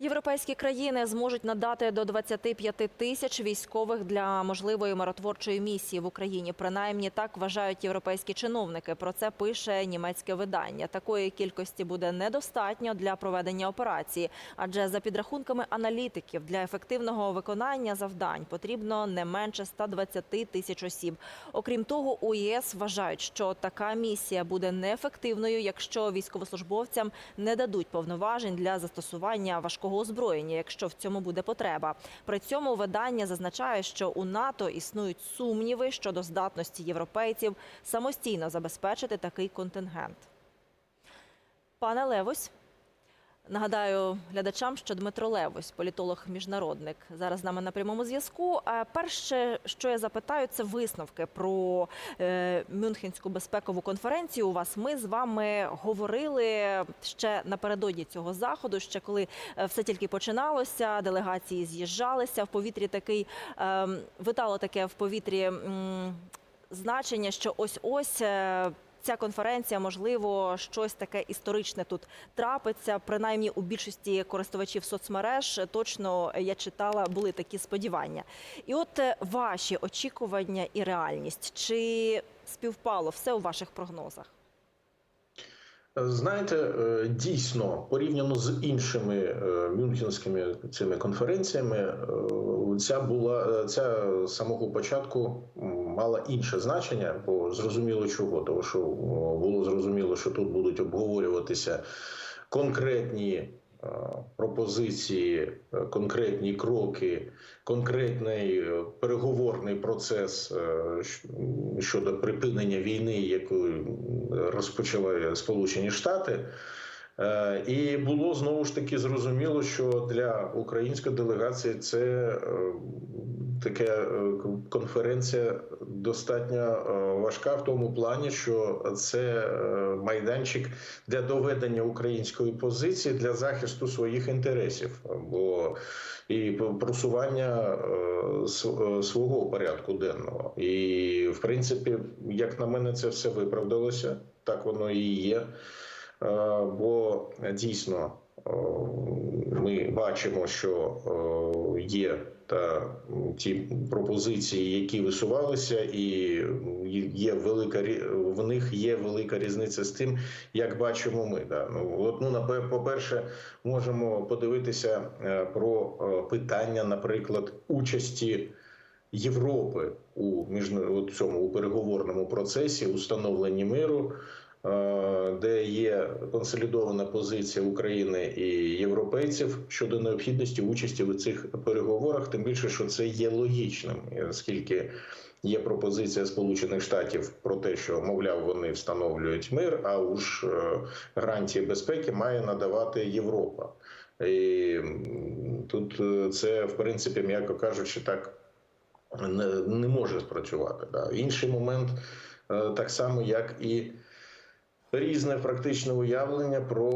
Європейські країни зможуть надати до 25 тисяч військових для можливої миротворчої місії в Україні. Принаймні так вважають європейські чиновники. Про це пише німецьке видання. Такої кількості буде недостатньо для проведення операції, адже за підрахунками аналітиків для ефективного виконання завдань потрібно не менше 120 тисяч осіб. Окрім того, у ЄС вважають, що така місія буде неефективною, якщо військовослужбовцям не дадуть повноважень для застосування важкого озброєння, якщо в цьому буде потреба. При цьому видання зазначає, що у НАТО існують сумніви щодо здатності європейців самостійно забезпечити такий контингент. Пане Левось, нагадаю глядачам, що Дмитро Левось, політолог-міжнародник, зараз з нами на прямому зв'язку. Перше, що я запитаю, це висновки про е, Мюнхенську безпекову конференцію. У вас ми з вами говорили ще напередодні цього заходу, ще коли е, все тільки починалося, делегації з'їжджалися в повітрі. Такий е, витало таке в повітрі значення, що ось ось. Ця конференція, можливо, щось таке історичне тут трапиться. Принаймні у більшості користувачів соцмереж точно я читала, були такі сподівання. І от е, ваші очікування і реальність чи співпало все у ваших прогнозах? Знаєте, е, дійсно порівняно з іншими е, мюнхенськими цими конференціями, е, ця була ця самого початку мала інше значення, бо зрозуміло чого, тому що було зрозуміло, що тут будуть обговорюватися конкретні пропозиції, конкретні кроки, конкретний переговорний процес щодо припинення війни, яку розпочали Сполучені Штати. І було знову ж таки зрозуміло, що для української делегації це така конференція достатньо важка в тому плані, що це майданчик для доведення української позиції для захисту своїх інтересів, бо і просування свого порядку денного. І в принципі, як на мене, це все виправдалося. Так воно і є. Бо дійсно ми бачимо, що є та ті пропозиції, які висувалися, і є велика в них є велика різниця з тим, як бачимо ми. Да. Ну от ну по перше, можемо подивитися про питання, наприклад, участі. Європи у міжна... цьому у переговорному процесі установленні миру, де є консолідована позиція України і європейців щодо необхідності участі в цих переговорах, тим більше, що це є логічним, оскільки є пропозиція Сполучених Штатів про те, що мовляв вони встановлюють мир, а уж гарантії безпеки має надавати Європа. І тут це в принципі, м'яко кажучи, так не, не може спрацювати. Да. Інший момент так само, як і різне практичне уявлення про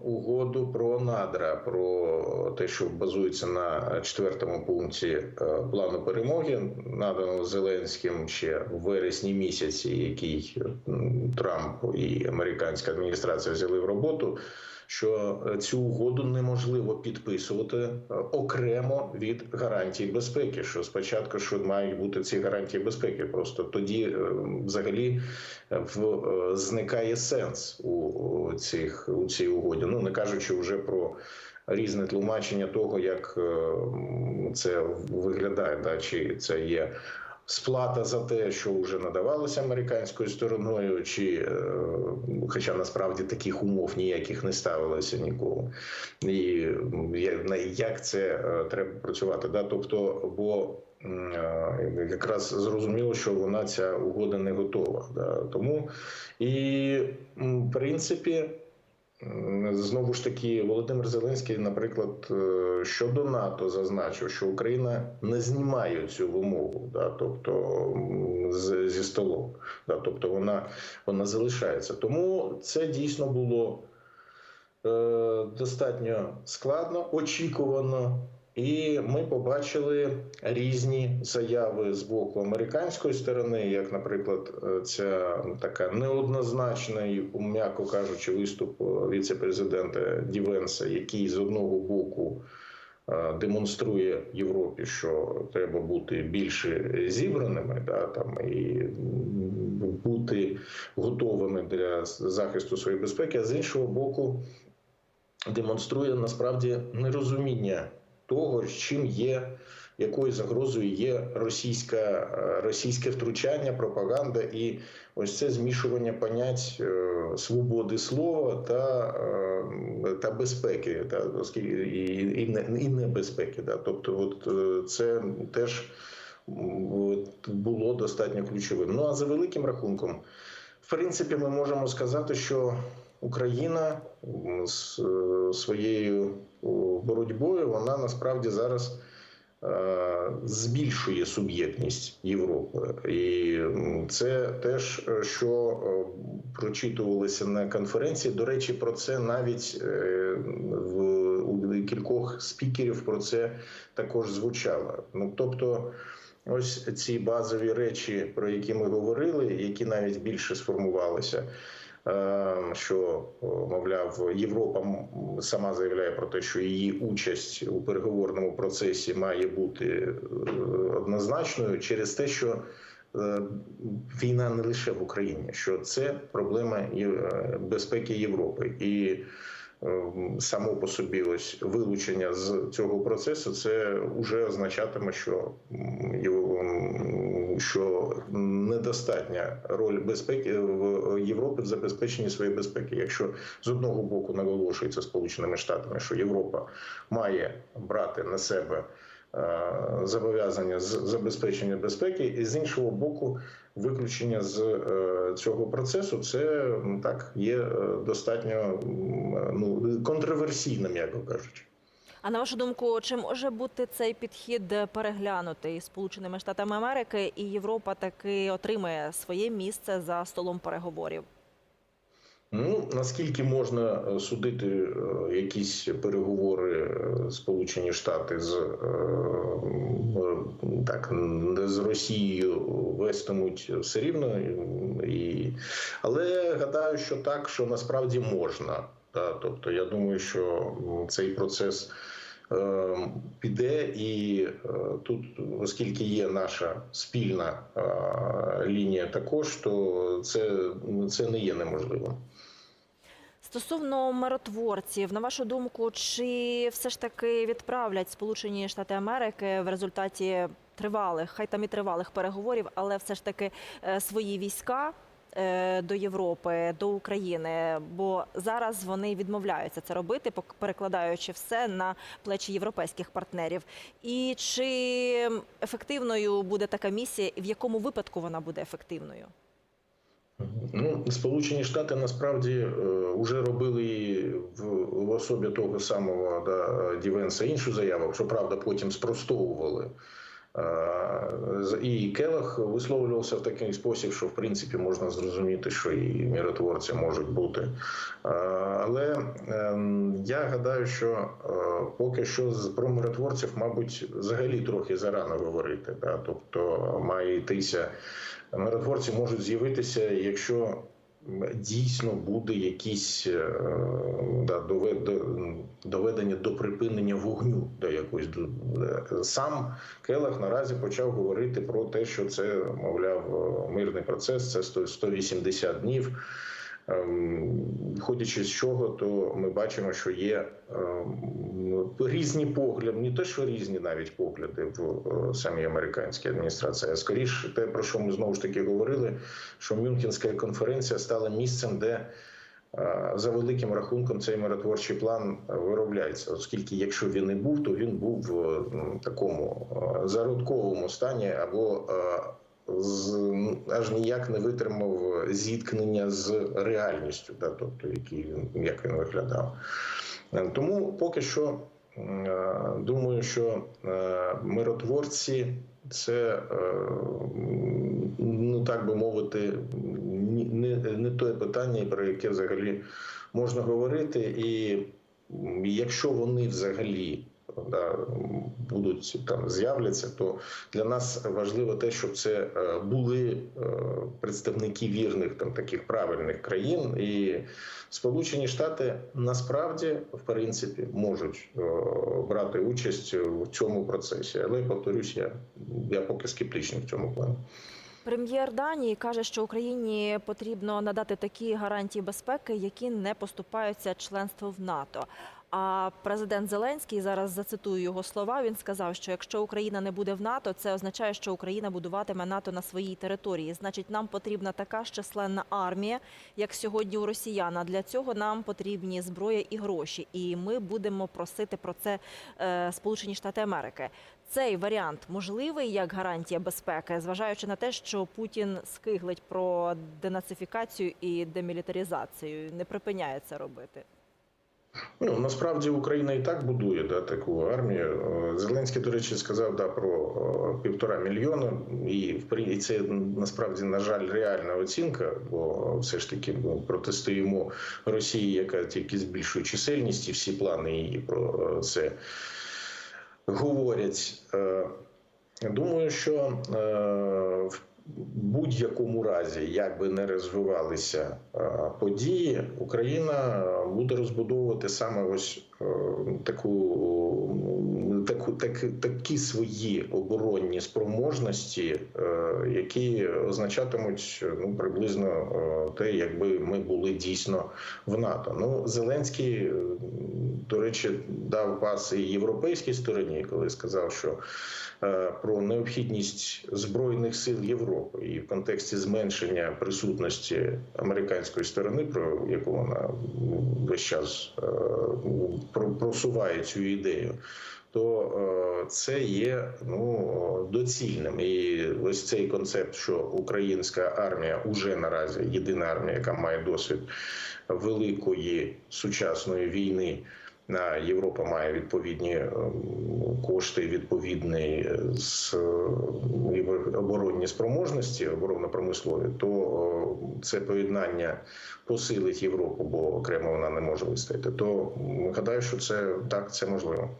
угоду про надра, про те, що базується на четвертому пункті плану перемоги, наданого Зеленським ще в вересні місяці, який Трамп і американська адміністрація взяли в роботу. Що цю угоду неможливо підписувати окремо від гарантій безпеки. Що спочатку що мають бути ці гарантії безпеки, просто тоді взагалі в зникає сенс у цих у цій угоді. Ну не кажучи вже про різне тлумачення того, як це виглядає, да чи це є. Сплата за те, що вже надавалося американською стороною, чи хоча насправді таких умов ніяких не ставилося ніколи, і як це треба працювати? Да? Тобто, бо якраз зрозуміло, що вона ця угода не готова. Да? Тому і в принципі. Знову ж таки, Володимир Зеленський, наприклад, щодо НАТО зазначив, що Україна не знімає цю вимогу, да, тобто з, зі столу, да, тобто вона вона залишається. Тому це дійсно було е, достатньо складно, очікувано. І ми побачили різні заяви з боку американської сторони, як, наприклад, е, ця така неоднозначна, м'яко кажучи, виступ е, віце-президента Дівенса, який з одного боку е, демонструє Європі, що треба бути більше зібраними, да, там і бути готовими для захисту своєї безпеки, а з іншого боку, демонструє насправді нерозуміння того, чим є, якою загрозою є російська, е, російське втручання, пропаганда і ось це змішування понять е, свободи слова та, е, та безпеки, та, оскільки і, і, небезпеки. Да. Тобто, от це теж було достатньо ключовим. Ну а за великим рахунком, в принципі, ми можемо сказати, що Україна з е, своєю боротьбою вона насправді зараз е, збільшує суб'єктність Європи, і це теж е, що прочитувалося на конференції. До речі, про це навіть в у кількох спікерів про це також звучало. Ну тобто. Ось ці базові речі, про які ми говорили, які навіть більше сформувалися. Е, Що мовляв, Європа сама заявляє про те, що її участь у переговорному процесі має бути е, однозначною через те, що е, війна не лише в Україні, що це проблема е, безпеки Європи. І е, само по собі ось вилучення з цього процесу, це вже означатиме, що що недостатня роль безпеки в Європи в забезпеченні своєї безпеки. Якщо з одного боку наголошується Сполученими Штатами, що Європа має брати на себе е, зобов'язання з забезпечення безпеки, і з іншого боку, виключення з е, цього процесу це так є е, достатньо ну контроверсійним, як кажучи. А на вашу думку, чи може бути цей підхід переглянутий Сполученими Штатами Америки, і Європа таки отримає своє місце за столом переговорів? Ну наскільки можна е, судити е, якісь переговори е, Сполучені Штати з так з Росією вестимуть все рівно, і але гадаю, що так, що насправді можна. Тобто, я думаю, що цей процес піде, і е, тут, оскільки є наша спільна е, лінія, також то це, це не є неможливим. Стосовно миротворців, на вашу думку, чи все ж таки відправлять Сполучені Штати Америки в результаті тривалих, хай там і тривалих переговорів, але все ж таки е, свої війська е, до Європи, до України? Бо зараз вони відмовляються це робити, перекладаючи все на плечі європейських партнерів. І чи ефективною буде така місія, в якому випадку вона буде ефективною? Ну, Сполучені Штати насправді вже робили в, в особі того самого да, Дівенса іншу заяву, що правда потім спростовували. Е, І Келах висловлювався в такий спосіб, що в принципі можна зрозуміти, що і миротворці можуть бути. Е, Але ем, я гадаю, що е, поки що про миротворців, мабуть, взагалі трохи зарано говорити. Тобто має йтися миротворці можуть з'явитися, якщо дійсно буде якісь е, да, доведення до припинення вогню до якоїсь до- е, сам Келах наразі почав говорити про те, що це мовляв е, мирний процес, це 100 180 днів. Ем, Виходячи з чого, то ми бачимо, що є ем, різні погляди, не те, що різні навіть погляди в е, самій американській адміністрації, а скоріше те, про що ми знову ж таки говорили, що Мюнхенська конференція стала місцем, де е, за великим рахунком цей миротворчий план виробляється, оскільки якщо він і був, то він був в такому е, зародковому стані або з аж ніяк не витримав зіткнення з реальністю, да, тобто який як він виглядав. Е, Тому поки що е, думаю, що е, миротворці це ну так би мовити, не, не те питання, про яке взагалі можна говорити, і якщо вони взагалі да, будуть там з'являться, то для нас важливо те, щоб це е, були е, представники вірних там таких правильних країн, і Сполучені Штати насправді в принципі можуть е, брати участь в цьому процесі. Але повторюсь, я, я поки скептичний в цьому плані. Прем'єр Данії каже, що Україні потрібно надати такі гарантії безпеки, які не поступаються членству в НАТО. А президент Зеленський зараз зацитую його слова. Він сказав, що якщо Україна не буде в НАТО, це означає, що Україна будуватиме НАТО на своїй території. Значить, нам потрібна така ж численна армія, як сьогодні у росіян. Для цього нам потрібні зброя і гроші. І ми будемо просити про це е, Сполучені Штати Америки. Цей варіант можливий як гарантія безпеки, зважаючи на те, що Путін скиглить про денацифікацію і демілітаризацію, не припиняє це робити. Ну насправді Україна і так будує да, таку армію. Е, Зеленський, до речі, сказав да, про е, півтора мільйона, і це насправді, на жаль, реальна оцінка, бо все ж таки ми протистоїмо Росії, яка тільки збільшує чисельність, і всі плани її про е, це говорять. Е, Думаю, що е, в будь-якому разі, як би не розвивалися е, події, Україна буде розбудовувати саме ось таку, таку так, такі свої оборонні спроможності, які означатимуть ну приблизно те, якби ми були дійсно в НАТО. Ну Зеленський, до речі, дав пас і європейській стороні, коли сказав, що е, про необхідність збройних сил Європи і в контексті зменшення присутності американської сторони, про яку вона весь час е, просуває цю ідею. То е, це є ну доцільним, і ось цей концепт, що українська армія уже наразі єдина армія, яка має досвід великої сучасної війни. А Європа має відповідні е, кошти, відповідні е, з е, оборонні спроможності, оборонно-промислові, то е, це поєднання посилить Європу, бо окремо вона не може вистояти. То гадаю, що це так, це можливо.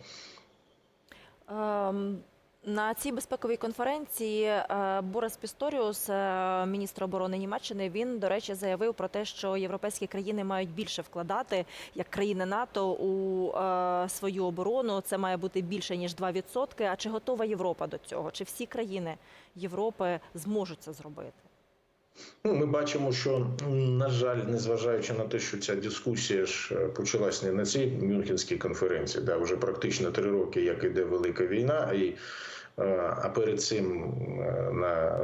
Ем, На цій безпековій конференції е, Борис Пісторіус, е, міністр оборони Німеччини, він, до речі, заявив про те, що європейські країни мають більше вкладати як країни НАТО у е, свою оборону. Це має бути більше ніж 2%. А чи готова Європа до цього? Чи всі країни Європи зможуть це зробити? Ну, ми бачимо, що на жаль, незважаючи на те, що ця дискусія ж е, почалась не на цій Мюнхенській конференції, де вже практично три роки, як іде велика війна, і е, а перед цим е, на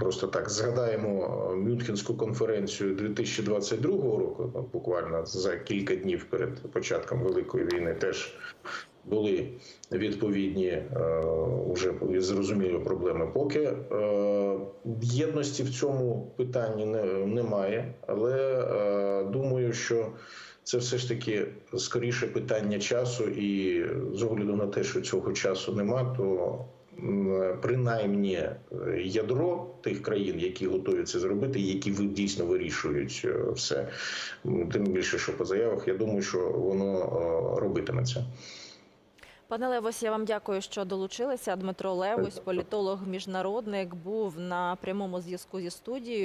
просто так згадаємо Мюнхенську конференцію 2022 року, буквально за кілька днів перед початком великої війни, теж були відповідні е, вже зрозумілі проблеми. Поки е, єдності в цьому питанні немає, але е, думаю, що це все ж таки скоріше питання часу, і з огляду на те, що цього часу нема, то принаймні е, ядро тих країн, які готові це зробити, які дійсно вирішують е, все, тим більше, що по заявах, я думаю, що воно е, робитиметься. Пане Левось, я вам дякую, що долучилися. Дмитро Левось, політолог, міжнародник, був на прямому зв'язку зі студією.